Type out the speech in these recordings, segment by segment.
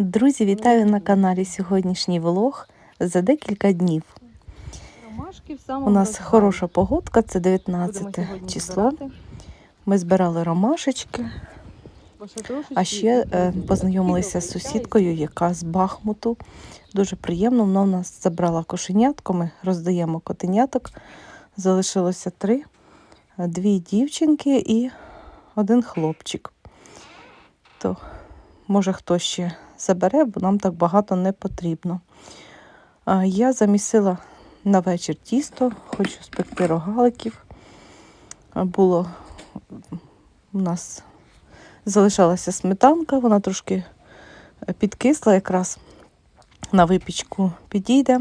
Друзі, вітаю на каналі сьогоднішній влог за декілька днів. У нас хороша погодка, це 19 число. Ми збирали ромашечки, а ще е, познайомилися з сусідкою, яка з Бахмуту. Дуже приємно. Вона в нас забрала кошенятко, ми роздаємо котеняток. Залишилося три: дві дівчинки і один хлопчик. То може хтось ще забере, бо нам так багато не потрібно. Я замісила на вечір тісто, хочу спекти рогаликів. Було у нас залишалася сметанка, вона трошки е, підкисла, якраз на випічку підійде.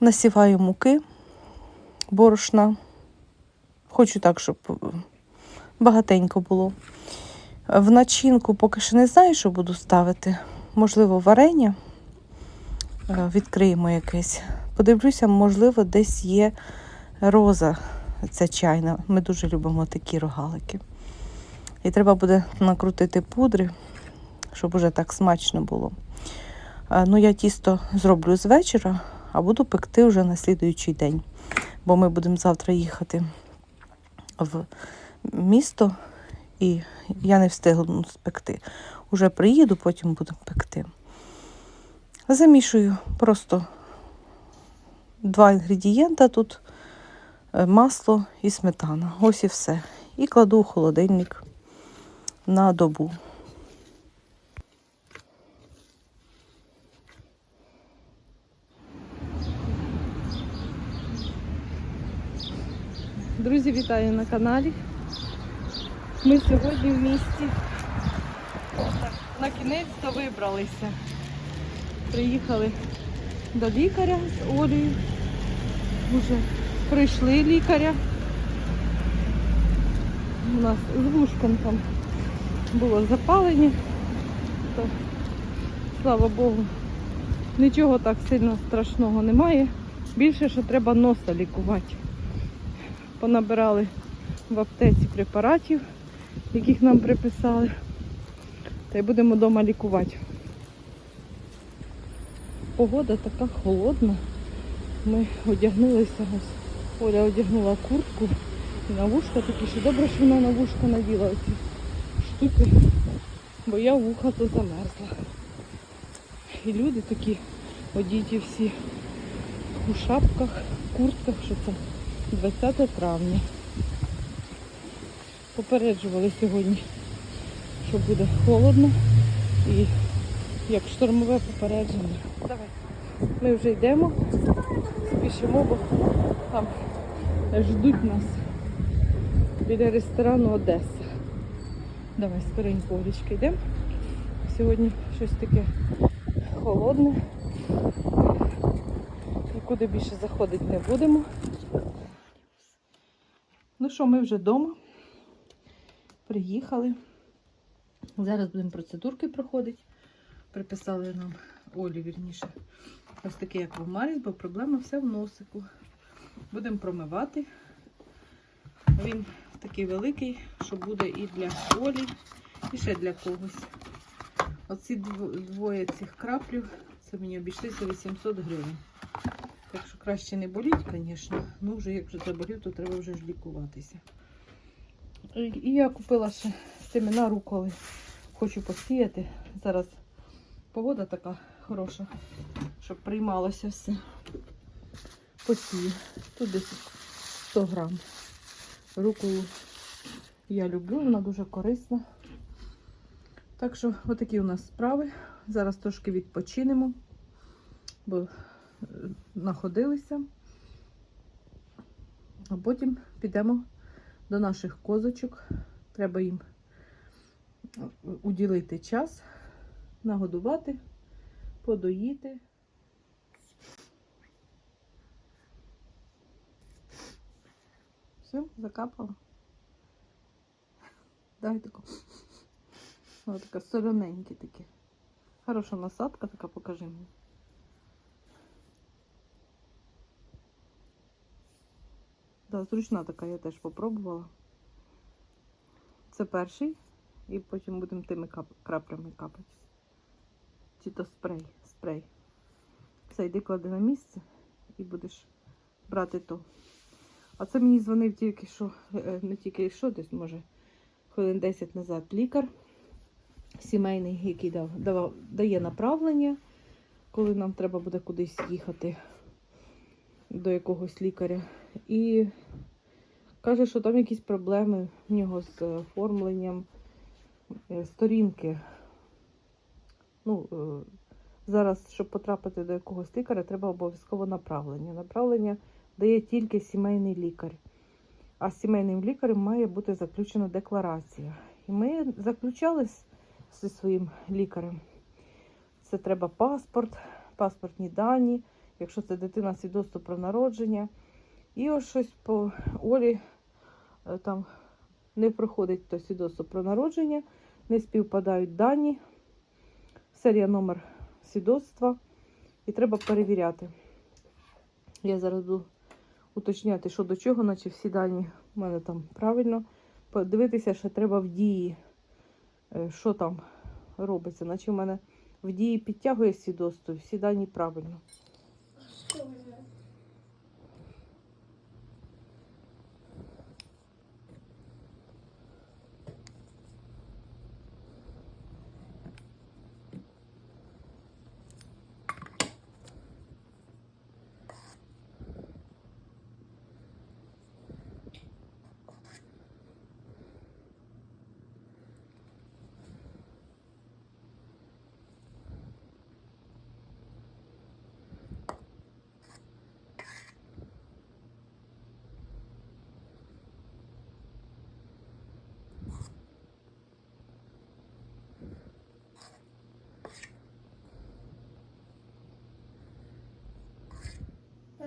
Насіваю муки, борошна. Хочу так, щоб е, багатенько було. В начинку поки що не знаю, що буду ставити. Можливо, варення. Е, Відкриємо якесь. Подивлюся, можливо, десь є роза. Це чайна. Ми дуже любимо такі рогалики. І треба буде накрутити пудри, щоб уже так смачно було. Е, Ну, я тісто зроблю з вечора, а буду пекти вже на слідуючий день. Бо ми будемо завтра їхати в місто, і я не встигну спекти. Уже приїду, потім буду пекти. Замішую просто два інгредієнта тут е, масло і сметана. Ось і все. І кладу у холодильник на добу. Друзі, вітаю на каналі. Ми сьогодні в місті на кінець-то вибралися. Приїхали до лікаря з Олею. Уже прийшли лікаря. У нас з вушком там було запалення. То, слава Богу, нічого так сильно страшного немає. Більше, що треба носа лікувати. Понабирали в аптеці препаратів, яких нам приписали. Та й будемо вдома лікувати. Погода така холодна. Ми одягнулися. Ось Оля одягнула куртку і на вушка такі, що добре, що вона на вушка наділа оці штуки, бо я вуха то замерзла. І люди такі одіті всі у шапках, куртках, що це 20 травня. Попереджували сьогодні, що буде холодно і як штормове попередження. Давай. Ми вже йдемо, спішимо, бо там ждуть нас біля ресторану Одеса. Давай скоренько Олечка йдемо. Сьогодні щось таке холодне. Нікуди більше заходити не будемо. Ну що, ми вже вдома. Приїхали. Зараз будемо процедурки проходити. Приписали нам Олі, вірніше, ось такий аквамаріс, бо проблема все в носику. Будемо промивати. Він такий великий, що буде і для Олі, і ще для когось. Оці двоє цих краплів, це мені обійшлися 800 гривень. Так що краще не боліть, звісно. Ну, вже як вже заболів, то треба вже ж лікуватися. І я купила ще семена руколи. Хочу посіяти. Зараз погода така хороша, щоб приймалося все. Посію. Тут десь 100 грам. Руколу я люблю, вона дуже корисна. Так що, отакі у нас справи. Зараз трошки відпочинемо, бо е, находилися. А потім підемо до наших козочок. Треба їм уділити час, нагодувати, подоїти. Все, закапала. Дай таку. Ось така солененькі такі. Хороша насадка така, покажи мені. Зручна така, я теж попробувала. Це перший, і потім будемо тими кап- краплями капати. Чи то спрей? Спрей. Все, йди клади на місце і будеш брати то. А це мені дзвонив тільки що, е, не тільки що, десь, може, хвилин 10 назад лікар сімейний, який дав, давав, дає направлення, коли нам треба буде кудись їхати до якогось лікаря. І каже, що там якісь проблеми в нього з оформленням е, сторінки. Ну, е, зараз, щоб потрапити до якогось лікаря, треба обов'язково направлення. Направлення дає тільки сімейний лікар. А з сімейним лікарем має бути заключена декларація. І ми заключали зі своїм лікарем. Це треба паспорт, паспортні дані, якщо це дитина свідоцтво про народження. І ось щось по Олі е, там не проходить то свідоцтво про народження, не співпадають дані, серія номер свідоцтва, і треба перевіряти. Я зараз буду уточняти, що до чого, наче всі дані в мене там правильно. Подивитися, що треба в дії, е, що там робиться. Наче в мене в дії підтягує свідоцтво, всі дані правильно.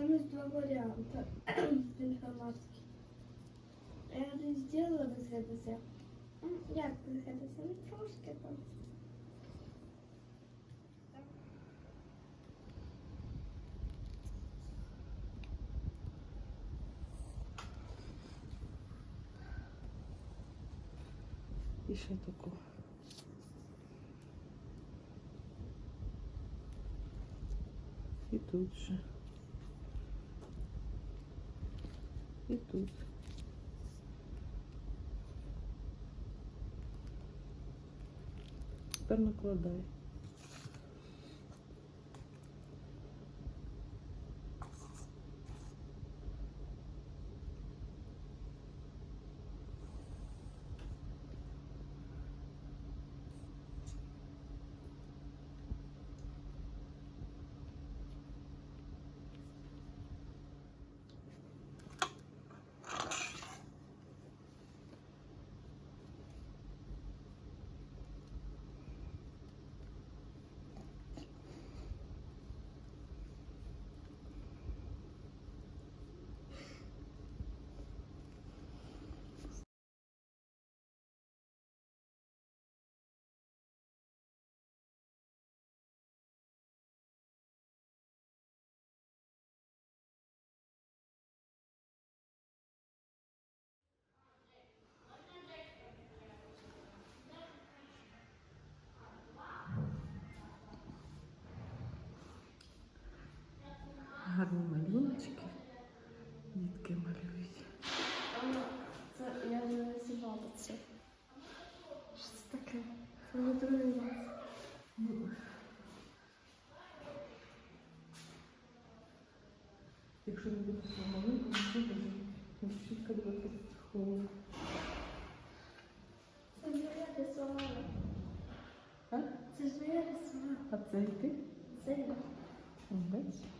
Там есть два варианта информатики. Я без ГДЗ. М, Як ГДЗ? Ну трошки там. І ще. І тут же. І тут. Тепер накладай. Гарні малюночки. Дітки малюють. Це я не називала це. Що це таке? Це не другий раз. Якщо не буде маленько, то чітко дивитися холодно. Це ж я рисувала. А? Це ж я рисувала. А це і ти? Це я. Бачиш?